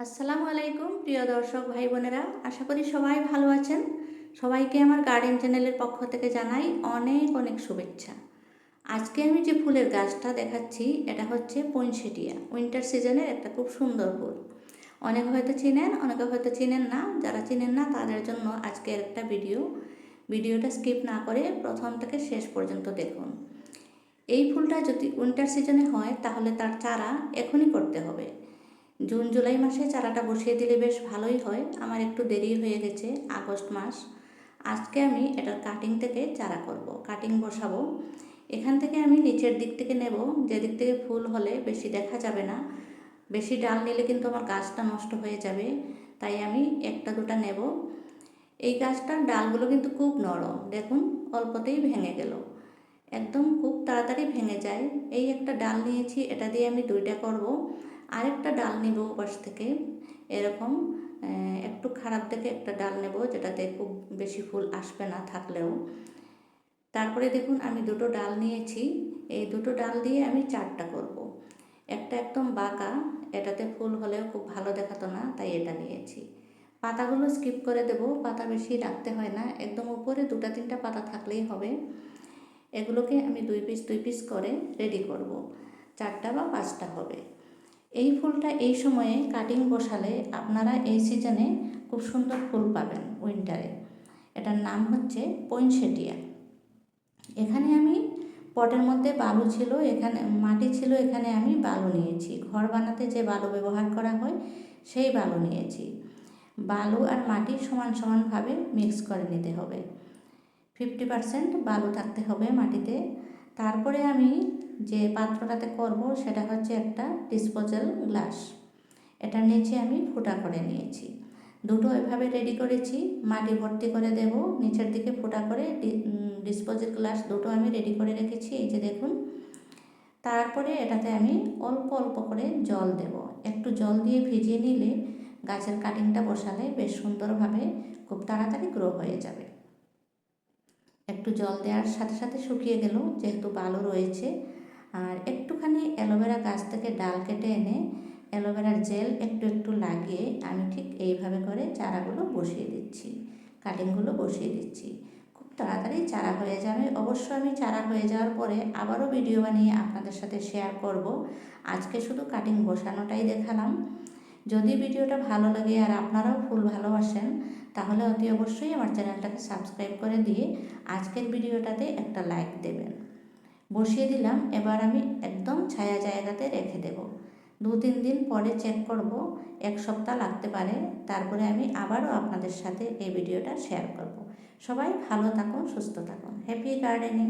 আসসালামু আলাইকুম, প্রিয় দর্শক ভাই বোনেরা। আশা করি সবাই ভালো আছেন। সবাইকে আমার গার্ডেন চ্যানেলের পক্ষ থেকে জানাই অনেক অনেক শুভেচ্ছা। আজকে আমি যে ফুলের গাছটা দেখাচ্ছি, এটা হচ্ছে পইনসেটিয়া। উইন্টার সিজনের একটা খুব সুন্দর ফুল। অনেকে হয়তো চিনেন, অনেকে হয়তো চিনেন না। যারা চিনেন না, তাদের জন্য আজকের একটা ভিডিও। ভিডিওটা স্কিপ না করে প্রথম থেকে শেষ পর্যন্ত দেখুন। এই ফুলটা যদি উইন্টার সিজনে হয়, তাহলে তার চারা এখনই করতে হবে। জুন, জুলাই মাসে চারাটা বসিয়ে দিলে বেশ ভালোই হয়। আমার একটু দেরি হয়ে গেছে, আগস্ট মাস। আজকে আমি এটার কাটিং থেকে চারা করব কাটিং বসাবো। এখান থেকে আমি নিচের দিক থেকে নেব, যেদিক থেকে ফুল হলে বেশি দেখা যাবে না। বেশি ডাল নিলে কিন্তু আমার গাছটা নষ্ট হয়ে যাবে, তাই আমি একটা দুটা নেব। এই গাছটার ডালগুলো কিন্তু খুব নরম, দেখুন, অল্পতেই ভেঙে গেল। একদম খুব তাড়াতাড়ি ভেঙে যায়। এই একটা ডাল নিয়েছি, এটা দিয়ে আমি দুইটা করব। আরেকটা ডাল নেব পাশ থেকে। এরকম একটু খারাপ দেখে একটা ডাল নেব, যেটাতে খুব বেশি ফুল আসবে না থাকলেও। তারপরে দেখুন, আমি দুটো ডাল নিয়েছি। এই দুটো ডাল দিয়ে আমি চারটা করব। একটা একদম বাঁকা, এটাতে ফুল হলেও খুব ভালো দেখাতো না, তাই এটা নিয়েছি। পাতাগুলো স্কিপ করে দেব, পাতা বেশি রাখতে হয় না, একদম উপরে দুটা তিনটা পাতা থাকলেই হবে। এগুলোকে আমি দুই পিস দুই পিস করে রেডি করব। চারটা বা পাঁচটা হবে। এই ফুলটা এই সময়ে কাটিং বসালে আপনারা এই সিজনে খুব সুন্দর ফুল পাবেন উইন্টারে এটার নাম হচ্ছে পইনসেটিয়া। এখানে আমি পটের মধ্যে বালু ছিল, এখানে মাটি ছিল, এখানে আমি বালু নিয়েছি। ঘর বানাতে যে বালু ব্যবহার করা হয়, সেই বালু নিয়েছি। বালু আর মাটি সমান সমানভাবে মিক্স করে নিতে হবে। ফিফটি পারসেন্ট বালু থাকতে হবে মাটিতে। তারপরে আমি যে পাত্রটাতে করব সেটা হচ্ছে একটা ডিসপোজাল গ্লাস এটার নিচে আমি ফুটা করে নিয়েছি। দুটো এভাবে রেডি করেছি। মাটি ভর্তি করে দেব। নিচের দিকে ফুটা করে ডিসপোজাল গ্লাস দুটো আমি রেডি করে রেখেছি। এই যে দেখুন। তারপরে এটাতে আমি অল্প অল্প করে জল দেব। একটু জল দিয়ে ভিজিয়ে নিলে গাছের কাটিংটা বসালে বেশ সুন্দরভাবে খুব তাড়াতাড়ি গ্রো হয়ে যাবে। একটু জল দেওয়ার সাথে সাথে শুকিয়ে গেল, যেহেতু বালু রয়েছে। আর একটুখানি অ্যালোভেরা গাছ থেকে ডাল কেটে এনে অ্যালোভেরার জেল একটু একটু লাগিয়ে আমি ঠিক এইভাবে করে চারাগুলো বসিয়ে দিচ্ছি, কাটিংগুলো বসিয়ে দিচ্ছি। খুব তাড়াতাড়ি চারা হয়ে যাবে। অবশ্য আমি চারা হয়ে যাওয়ার পরে আবারও ভিডিও বানিয়ে আপনাদের সাথে শেয়ার করব। আজকে শুধু কাটিং বসানোটাই দেখালাম। যদি ভিডিওটা ভালো লাগে আর আপনারাও ফুল ভালোবাসেন তাহলে অতি অবশ্যই আমার চ্যানেলটাকে সাবস্ক্রাইব করে দিয়ে আজকের ভিডিওটাতে একটা লাইক দেবেন। বসিয়ে দিলাম, এবার আমি একদম ছায়া জায়গাতে রেখে দেব। দু তিন দিন পরে চেক করব, এক সপ্তাহ লাগতে পারে, তারপরে আমি আবারও আপনাদের সাথে এই ভিডিওটা শেয়ার করব। সবাই ভালো থাকুন, সুস্থ থাকুন। Happy gardening